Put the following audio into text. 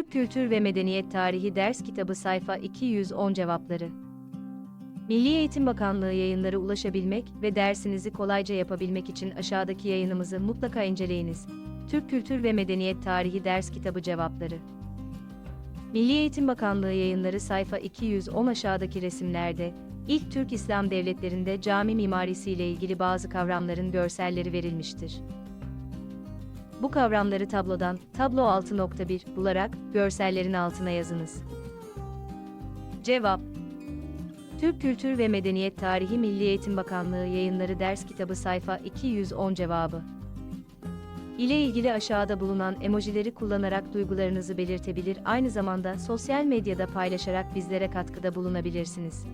Türk Kültür ve Medeniyet Tarihi Ders Kitabı Sayfa 210 Cevapları Milli Eğitim Bakanlığı yayınları ulaşabilmek ve dersinizi kolayca yapabilmek için aşağıdaki yayınımızı mutlaka inceleyiniz. Türk Kültür ve Medeniyet Tarihi Ders Kitabı Cevapları Milli Eğitim Bakanlığı yayınları sayfa 210 aşağıdaki resimlerde, ilk Türk İslam devletlerinde cami mimarisiyle ilgili bazı kavramların görselleri verilmiştir. Bu kavramları tablodan, tablo 6.1 bularak, görsellerin altına yazınız. Cevap Türk Kültür ve Medeniyet Tarihi Milli Eğitim Bakanlığı yayınları ders kitabı sayfa 210 cevabı. ile ilgili aşağıda bulunan emojileri kullanarak duygularınızı belirtebilir aynı zamanda sosyal medyada paylaşarak bizlere katkıda bulunabilirsiniz.